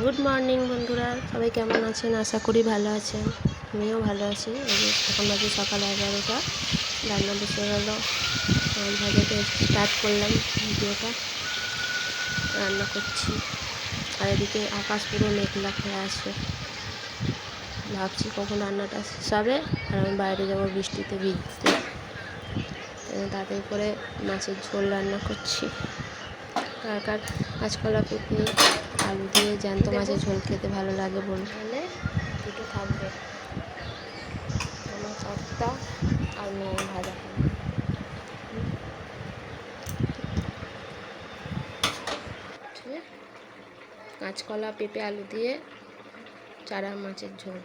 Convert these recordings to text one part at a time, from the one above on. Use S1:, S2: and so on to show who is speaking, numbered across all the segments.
S1: Good morning বন্ধুরা। সবাই কেমন আছেন? আশা করি ভালো আছেন। আমিও ভালো আছি। এখন বাজে সকাল এগারোটা। রান্না বসে গেলো ভাজাতে স্টার্ট করলাম ভিডিওটা। রান্না করছি। আর এদিকে আকাশ পুরো মেঘলা হয়ে আছে। ভাবছি কখন রান্নাটা শেষ হবে। আর আমি বাইরে যাব বৃষ্টিতে ভিজতে। তাড়াতাড়ি করে মাছের ঝোল রান্না করছি। কার কার? কাঁচকলা পেঁপে আলু দিয়ে জ্যান্ত মাছের ঝোল খেতে ভালো লাগে বললে দুটো থাকবে। আমার কর্তা আর মেয়ে ভাজা কাঁচকলা পেঁপে আলু দিয়ে চারা মাছের ঝোল।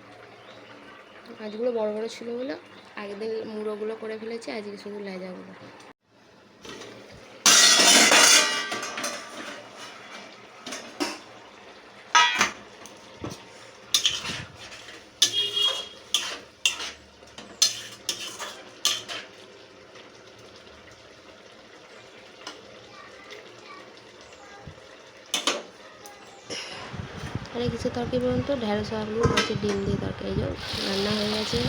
S1: মাছগুলো বড় বড় ছিল বলে আগের দিন মুড়োগুলো করে ফেলেছি আজকে শুধু লেজাগুলো। আরে কিছু তরকারি বলুন তো, ঢেঁড়স, আলু মাছের ডিম দিয়ে তরকারি রান্না হয়ে গেছে।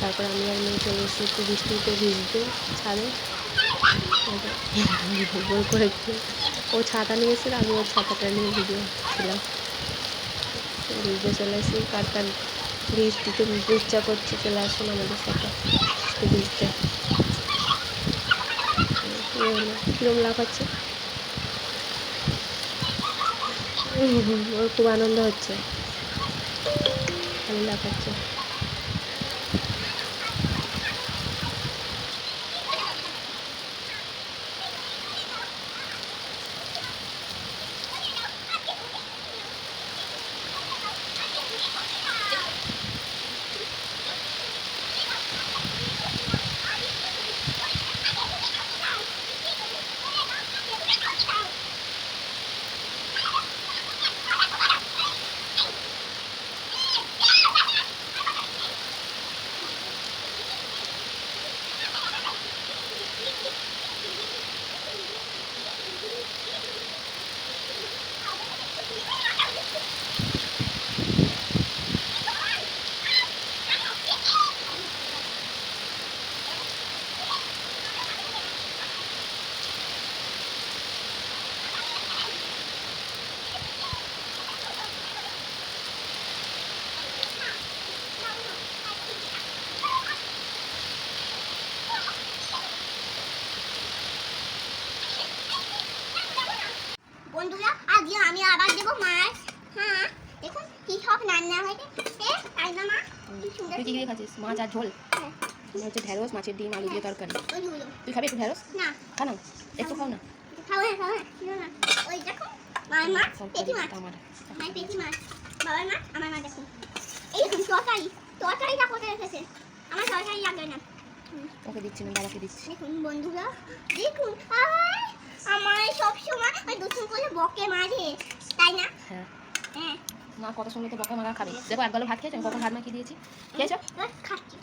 S1: তারপর আমি আর মেয়ে চলে এসেছি একটু বৃষ্টিতে ভিজতে ছাদে। গোল করে ও ছাতা নিয়ে এসেছিল আমি ওর ছাতাটা নিয়ে ভিডিও ছিলাম। ভিজতে চলে এসেছি, কার কার বৃষ্টিতে ইচ্ছা করছে চলে আসুন আমাদের সাথে। একটু ভিজতে। কীরকম লাভ কীরকম খুব আনন্দ হচ্ছে। ভালো লাফাচ্ছে
S2: বন্ধুরা আজকে আমি আবার দেবো মাছ। হ্যাঁ দেখুন কি সব রান্না হয়েছে। তাই না মা?
S1: তুই কি খাচ্ছিস? মাছ আর ঝোল।
S2: হ্যাঁ,
S1: হচ্ছে ঢেঁড়স মাছের ডিম আলু দিয়ে তরকারি। তুই খাবি একটু ঢেঁড়স?
S2: না।
S1: খা না? একটু খাও না?
S2: খাও না খাও না ওই দেখো মায়ের মাছ পেটি মাছ।
S1: আমার
S2: মায়ের পেটি মাছ। বাবার মাছ আমার মা দেখুন। এই দেখুন তরকারি। তরকারিটা কোথায় রেখেছে আমার তরকারি লাগবে না।
S1: ওকে দিচ্ছি না বাবাকে দিচ্ছি।
S2: দেখুন বন্ধুরা দেখুন। দুষ্টুম করে বকে মারে তাই না?
S1: হ্যাঁ।
S2: হ্যাঁ।
S1: মা কত সুন্দর তো বকা মারা খাবে। দেখো এক গালো ভাত খেয়েছো? কখন ভাত মাখিয়ে দিয়েছি। খেয়েছো?
S2: খাচ্ছি।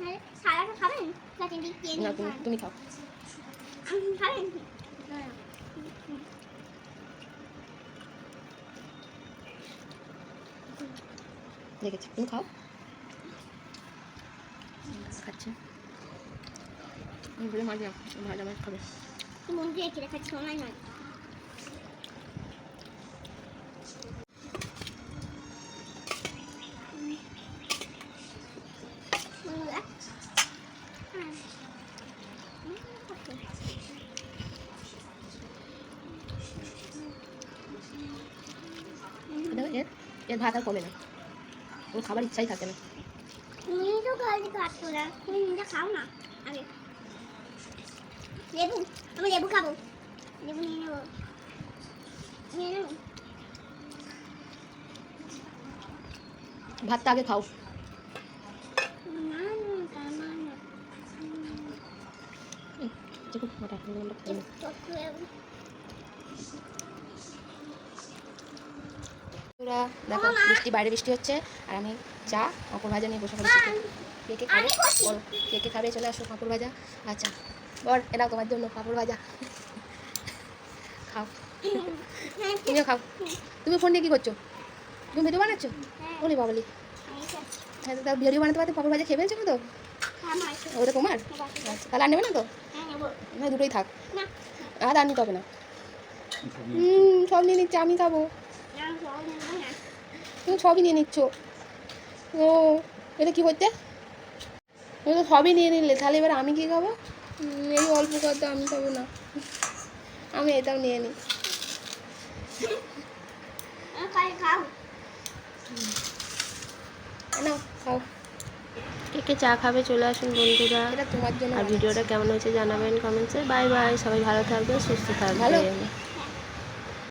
S2: মানে খাবেন?
S1: না তুমি তুমি খাও।
S2: খাবেন।
S1: দেখেছি। তুমি খাও। খাচ্ছি। বলে ভাজা মাছ খাবে।
S2: বন্ধু একে দেখাচ্ছি সময় নয়
S1: এর এর ভাত আর কমে না ওর খাবার ইচ্ছাই থাকে না
S2: তুমি তো খালি কাটতো না তুমি নিজে খাও না আগে লেবু আমি লেবু খাব। লেবু নিয়ে নেব। নিয়ে নেব।
S1: ভাতটা আগে খাও। দেখো বৃষ্টি বাইরে বৃষ্টি হচ্ছে আর আমি চা কাপড় ভাজা নিয়ে বসে পড়েছি। কে কে খাবে। কে কে খাবে? চলে আসো কাপড় ভাজা আচ্ছা বল এনাও তোমার জন্য কাপড় ভাজা খাও।
S2: হ্যাঁ
S3: তুমিও খাও। তুমি ফোন নিয়ে কী করছ? তুমি ভিডিও বানাচ্ছ?
S2: হ্যাঁ।
S3: বলি বাবলি। হ্যাঁ তো ভিডিও বানাতে পারতে পাপড় ভাজা খেয়ে ফেলছো তো
S2: আমার
S3: ওটা তোমার? আচ্ছা তাহলে আর নেবে না তো?
S2: হ্যাঁ
S3: না দুটোই থাক। আর আর নিতে হবে না। হুম সব নিয়ে নিচ্ছে আমি খাব। তুমি সবই নিয়ে নিচ্ছ। ও এটা কি হচ্ছে? তুমি তো সবই নিয়ে নিলে তাহলে এবার আমি কি খাব? এই অল্প কথা আমি খাব না। আমি এটাও নিয়ে নিই।
S2: না খাই খাও।
S3: কে কে চা খাবে চলে আসুন বন্ধুরা।
S2: এটা তোমার জন্য
S3: আর ভিডিওটা কেমন হয়েছে জানাবেন কমেন্টসে। বাই বাই সবাই ভালো থাকবে সুস্থ? থাকবে।